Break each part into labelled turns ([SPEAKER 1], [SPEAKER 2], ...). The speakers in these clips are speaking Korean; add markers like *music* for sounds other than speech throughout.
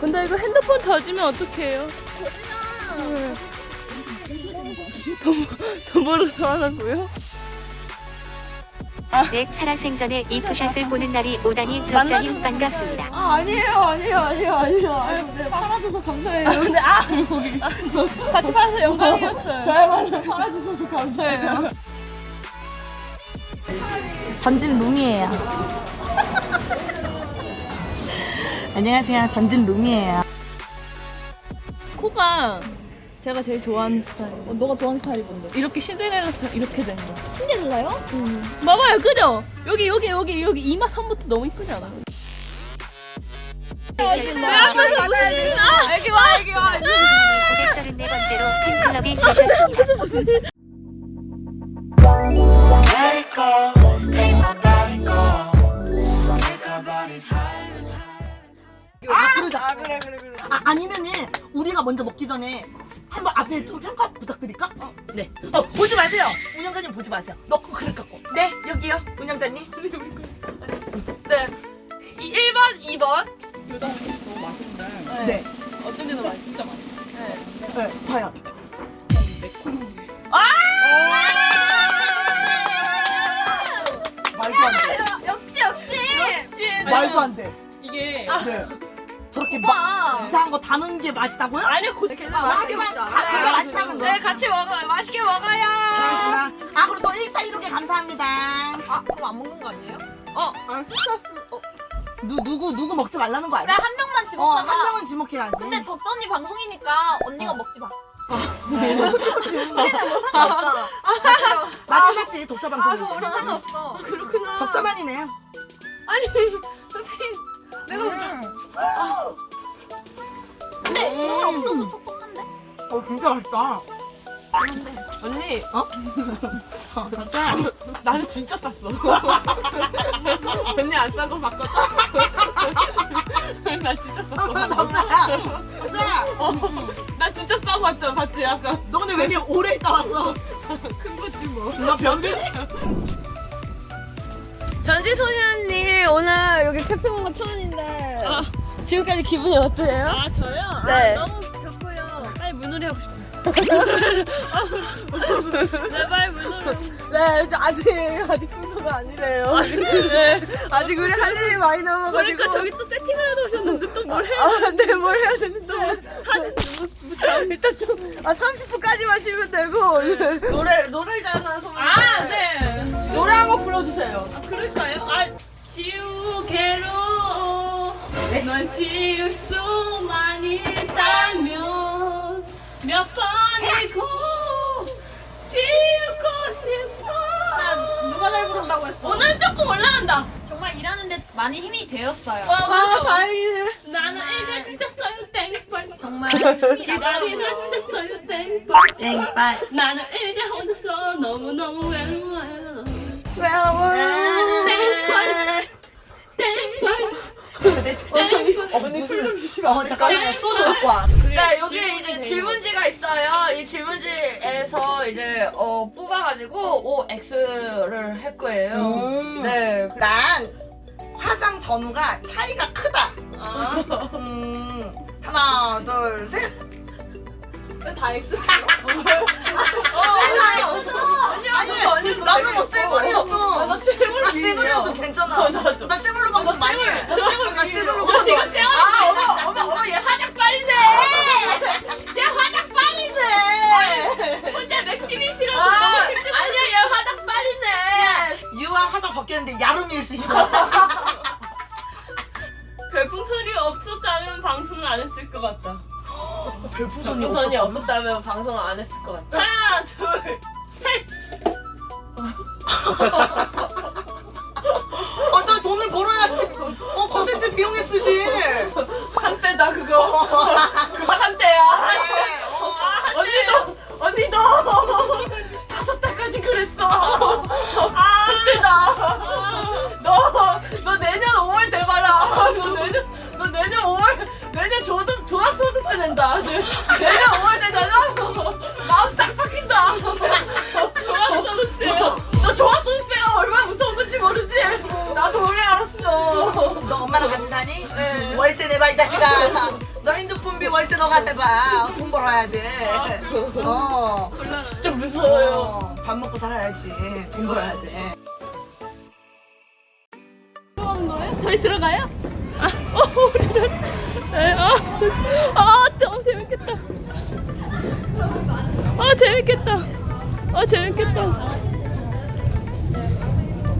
[SPEAKER 1] 근데 이거 핸드폰 젖으면 어떡해요? 돈, 돈 벌어서 하라고요?
[SPEAKER 2] 네, 살아생전에 이 투샷을 보는 날이 오다니 덕자님 반갑습니다.
[SPEAKER 3] 아 아니에요 아니에요 아니에요 아니에요 아니요 네, 팔아줘서 감사해요
[SPEAKER 1] 근데 아! 같이 봐서 영광이었어요.
[SPEAKER 3] 저야말로 팔아주셔서 감사해요
[SPEAKER 4] 전진 룸이에요. 안녕하세요. 전진 룸이에요.
[SPEAKER 1] 코가 제가 제일 좋아하는 스타일.
[SPEAKER 3] 어, 너가 좋아하는 스타일이 뭔데?
[SPEAKER 1] 이렇게 신데렐라처럼 이렇게 된 거.
[SPEAKER 3] 신데렐라요?
[SPEAKER 1] 봐봐요, 그죠? 여기, 여기, 여기, 여기 이마 선부터 너무 이쁘지 않아요? 내 앞에서 무슨 일이야?
[SPEAKER 3] 여기 와 여기 와
[SPEAKER 2] 934번째로 팬클럽이 되셨습니다.
[SPEAKER 4] 아, 그러 아, 그래, 그래, 그래. 아, 아니면은, 우리가 먼저 먹기 전에, 한번 앞에 좀 평가 부탁드릴까? 어, 네. 어, 보지 마세요. 운영자님 보지 마세요. 넣고 그릇 갖고. 네, 여기요. 운영자님.
[SPEAKER 3] 네 1번 2번 요정 너무 맛있는데
[SPEAKER 4] 네.
[SPEAKER 1] 어떤 데도 많이 진짜 많이.
[SPEAKER 4] 네, 과연. 말도 안 돼.
[SPEAKER 3] 역시 역시
[SPEAKER 4] 말도 안 돼.
[SPEAKER 1] 이게
[SPEAKER 4] 네. 저렇게 막 이상한 거다 넣은 게 맛있다고요?
[SPEAKER 1] 아니 곧
[SPEAKER 4] 아, 하지만 다 둘 다 맛있다는 거.
[SPEAKER 3] 네 같이 먹어 맛있게 먹어요
[SPEAKER 4] 알겠습니다. 아, 그리고 또 1416개 감사합니다.
[SPEAKER 3] 아 그럼 안 먹는 거 아니에요?
[SPEAKER 1] 어,
[SPEAKER 3] 아 진짜 어,
[SPEAKER 4] 누, 누구, 누구 먹지 말라는 거
[SPEAKER 3] 그래
[SPEAKER 4] 알아?
[SPEAKER 3] 한 명만
[SPEAKER 4] 어,
[SPEAKER 3] 지목하자
[SPEAKER 4] 한 명은 지목해야지.
[SPEAKER 3] 근데 덕전이 방송이니까 언니가 먹지 마
[SPEAKER 4] 그치, 그치. 맞지, 맞지. 독자 방송.
[SPEAKER 3] 상관없어
[SPEAKER 1] 그렇구나.
[SPEAKER 4] 독자만이네요.
[SPEAKER 1] 아니. 내가 먼저.
[SPEAKER 3] 근데 국물 없어도 촉촉한데?
[SPEAKER 4] 어, 진짜 맛있다.
[SPEAKER 1] 언니,
[SPEAKER 4] 어? *laughs* 어, 독자.
[SPEAKER 1] 나는 진짜 쌌어. *laughs* 언니 안싼거 바꿨다. 나 진짜 쌌어. *laughs*
[SPEAKER 4] 독자야. 독자야.
[SPEAKER 1] 나 진짜 싸고 왔잖아, 봤지? 약간
[SPEAKER 4] 너 근데 왜 이렇게 오래 있다 왔어?
[SPEAKER 1] 큰 거지 뭐.
[SPEAKER 4] 너 변비니?
[SPEAKER 3] 전지소녀님 오늘 여기 온거 처음인데
[SPEAKER 1] 아.
[SPEAKER 3] 지금까지 기분이 어때요?
[SPEAKER 1] 아, 저요?
[SPEAKER 3] 네.
[SPEAKER 1] 아, 너무 좋고요. 빨리 물놀이 하고 *laughs* 싶어요. 네, 빨리 물놀이.
[SPEAKER 3] 네, 저 아직 아직 순서가 아니래요. 네, 아직 우리 할 일이 많이 남아가지고.
[SPEAKER 1] 그러니까 저기 또 세팅을 해놓으셨는데 또 뭘 해야
[SPEAKER 3] 아, 네, 뭘 해야 되는데.
[SPEAKER 1] 사진
[SPEAKER 3] 일단 좀, 아, 30분까지만 쉬면 되고. 노래, 잘하는 소문.
[SPEAKER 1] 아, 네.
[SPEAKER 3] 노래 한 곡 불러주세요.
[SPEAKER 1] 아, 그럴까요? 아, 지우개로 널 지울 수만 있다면 몇 번이고 지우고 싶어.
[SPEAKER 3] 누가 잘 부른다고 했어?
[SPEAKER 1] 오늘 조금 올라간다.
[SPEAKER 3] 정말 일하는데 많이 힘이 되었어요.
[SPEAKER 1] 와, 맞아.
[SPEAKER 3] 다행이네.
[SPEAKER 1] 나는 이제 진짜 써요 땡벌.
[SPEAKER 3] 정말.
[SPEAKER 1] 나는 진짜 써요 땡벌.
[SPEAKER 4] 땡빨.
[SPEAKER 1] 나는 이제 혼자서 너무 너무 외로워요. 땡벌 땡벌.
[SPEAKER 4] 어, 무슨. 어, 잠깐만. 소주 갖고 와.
[SPEAKER 3] 네, 여기 이제 질문지가 있어요. 이 질문지에서 이제 어, 뽑아가지고 OX를 할 거예요.
[SPEAKER 4] 음.
[SPEAKER 3] 네.
[SPEAKER 4] 난 화장 전후가 차이가 크다.
[SPEAKER 1] 아.
[SPEAKER 4] 음, 하나, 둘, 셋.
[SPEAKER 3] 다 X. *laughs*
[SPEAKER 1] 같다.
[SPEAKER 4] 별풍선이
[SPEAKER 3] 우선이
[SPEAKER 4] 없었다면?
[SPEAKER 3] 없었다면 방송을 안 했을 것 같아.
[SPEAKER 1] 하나, 둘, 셋.
[SPEAKER 4] 아, 저 돈을 벌어야지. 어, 컨텐츠 비용에 쓰지.
[SPEAKER 3] 한때 다, 그거. 그거 한때야.
[SPEAKER 4] 먹고 살아야지. 돈 벌어야지.
[SPEAKER 1] 들어가는 거예요? 저희 들어가요? 아, 어, 우리를. 네, 아, 저, 아, 너무 재밌겠다. 아, 재밌겠다. 아, 재밌겠다.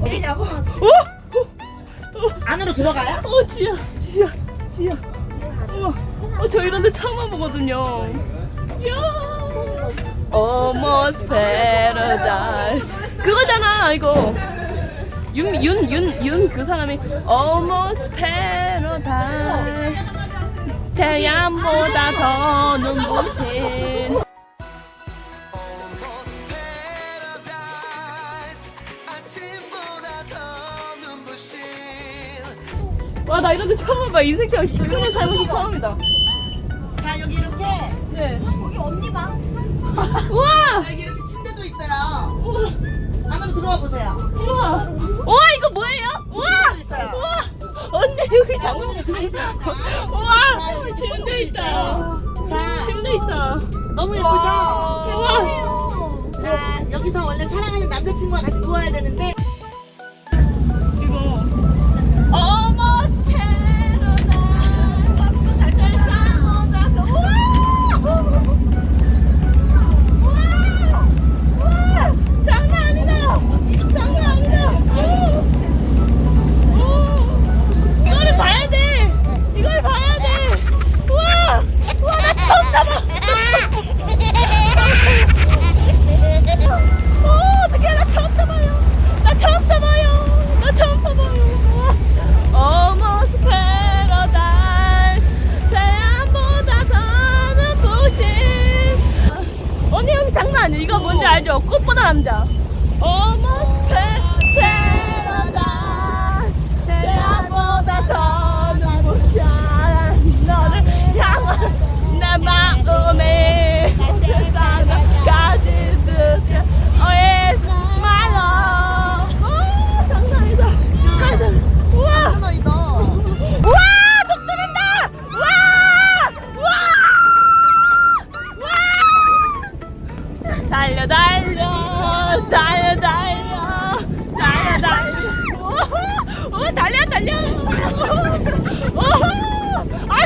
[SPEAKER 4] 어디냐고?
[SPEAKER 1] 오! 오!
[SPEAKER 4] 안으로 들어가요?
[SPEAKER 1] 어, 지야, 지야, 지야. 우와, 어, 저 이런 데 처음 와보거든요. 이야. Almost paradise. 그거잖아, 이거. 윤, 윤, 윤, 윤 그 사람이 Almost paradise. 태양보다 더 눈부신.
[SPEAKER 5] Almost paradise 아침보다 더 눈부신
[SPEAKER 1] 와, 나 이런 데 처음 와봐. 인생 처음, 시끄러운 살면서 처음이다.
[SPEAKER 4] 자 여기 이렇게
[SPEAKER 1] 네.
[SPEAKER 4] 거기 언니 방.
[SPEAKER 1] 우와!
[SPEAKER 4] 여기 이렇게 침대도 있어요.
[SPEAKER 1] 우와!
[SPEAKER 4] 안으로 들어와 보세요.
[SPEAKER 1] 우와! 우와 이거 뭐예요? 우와!
[SPEAKER 4] 있어요.
[SPEAKER 1] 우와! 언니 여기
[SPEAKER 4] 자
[SPEAKER 1] 장난
[SPEAKER 4] 오늘은 가이드입니다.
[SPEAKER 1] 우와!
[SPEAKER 4] 여기
[SPEAKER 1] 침대.
[SPEAKER 4] 있어요. 자
[SPEAKER 1] 침대 있다.
[SPEAKER 4] 너무
[SPEAKER 1] 우와!
[SPEAKER 4] 예쁘죠? 자 여기서 원래 사랑하는 남자친구가 같이 누워야 되는데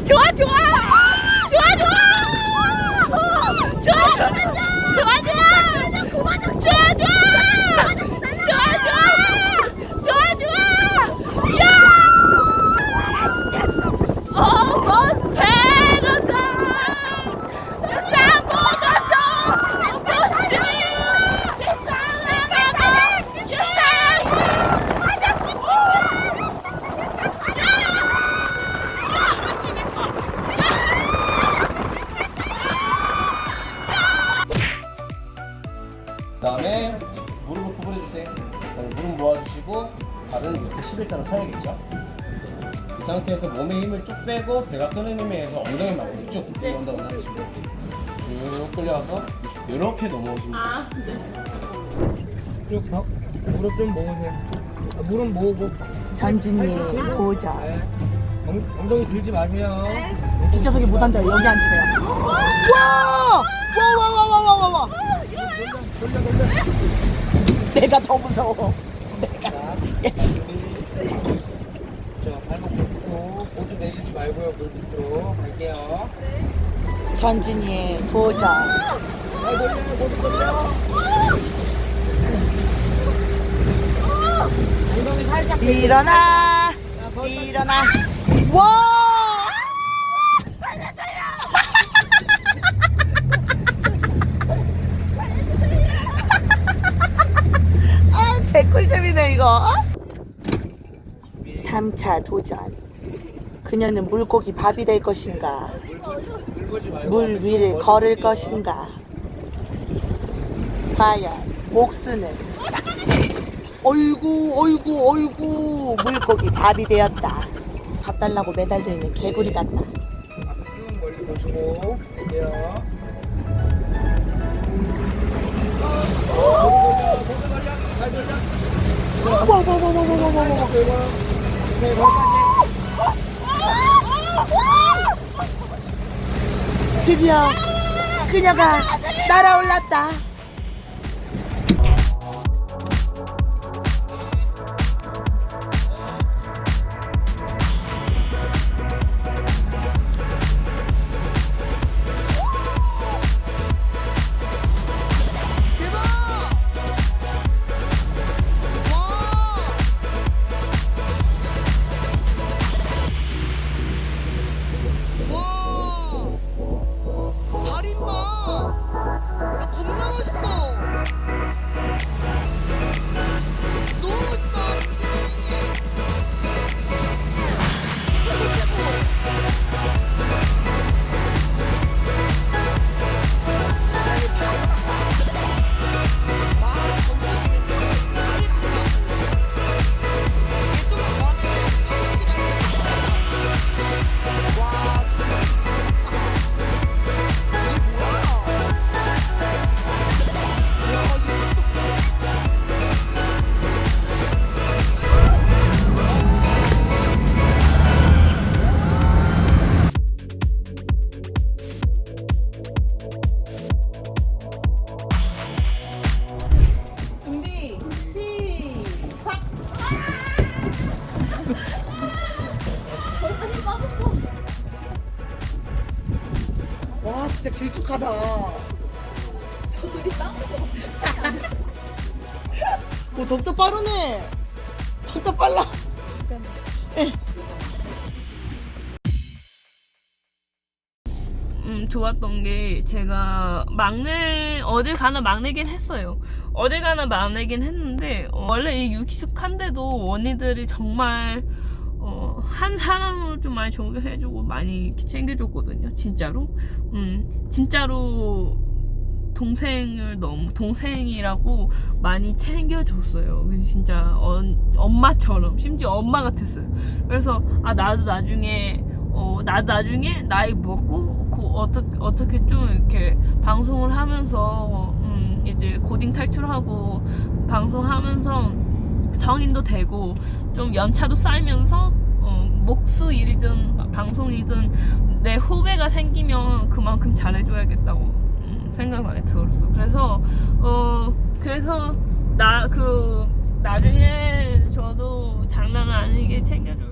[SPEAKER 6] 求啊求啊！ 빼고 배가 끄는 힘에 의해서 엉덩이만 쭉 엉덩이 올라가시면 돼요. 쭉 끌려와서 이렇게 넘어오시면 돼요.
[SPEAKER 1] 아, 네.
[SPEAKER 7] 쭉 더. 무릎 좀 모으세요. 아, 무릎 모으고.
[SPEAKER 4] 전진이 도전.
[SPEAKER 7] 네. 엉, 엉덩이 들지 마세요.
[SPEAKER 4] 뒷좌석에 못 앉아요. 여기 앉으래요. 와! 와, 와, 와, 와, 와, 와, 와. 내가 더 무서워.
[SPEAKER 7] 자, 발목 놓고 보드 말고요. 물 밑으로 갈게요.
[SPEAKER 4] 전진이의 도전. 일어나. 일어나. 와! *laughs* 아, 개꿀잼이네, 이거. 3차 도전. 그녀는 물고기 밥이 될 것인가?
[SPEAKER 7] 물
[SPEAKER 4] 위를 걸을 것인가? 과연 목수는 어이구 어이구 어이구 물고기 밥이 되었다. 밥 달라고 매달려 있는 개구리 같다.
[SPEAKER 7] 멀리 보시고 네,
[SPEAKER 4] 드디어 그녀가 날아올랐다. 와 진짜 길쭉하다. 저들이 싸우는 거오 덕자 빠르네. 덕자 빨라.
[SPEAKER 1] 음, 좋았던 게 제가 막내 어딜 가나 막내긴 했어요. 어딜 가나 막내긴 했는데 어, 원래 이 육숙한데도 언니들이 정말 어, 한 사람으로 좀 많이 존경해주고 많이 챙겨줬거든요. 진짜로. 음, 진짜로 동생을 너무 동생이라고 많이 챙겨줬어요. 진짜 어, 엄마처럼 심지어 엄마 같았어요. 그래서 아 나도 나중에 어 나도 나중에 나이 먹고 그 어떻게 어떻게 좀 이렇게 방송을 하면서 음 이제 고딩 탈출하고 방송하면서 성인도 되고 좀 연차도 쌓이면서 어 목수 일이든 방송이든 내 후배가 생기면 그만큼 잘해줘야겠다고 음, 생각 많이 들었어. 그래서 어 그래서 나 그 나중에 저도 장난 아니게 챙겨줄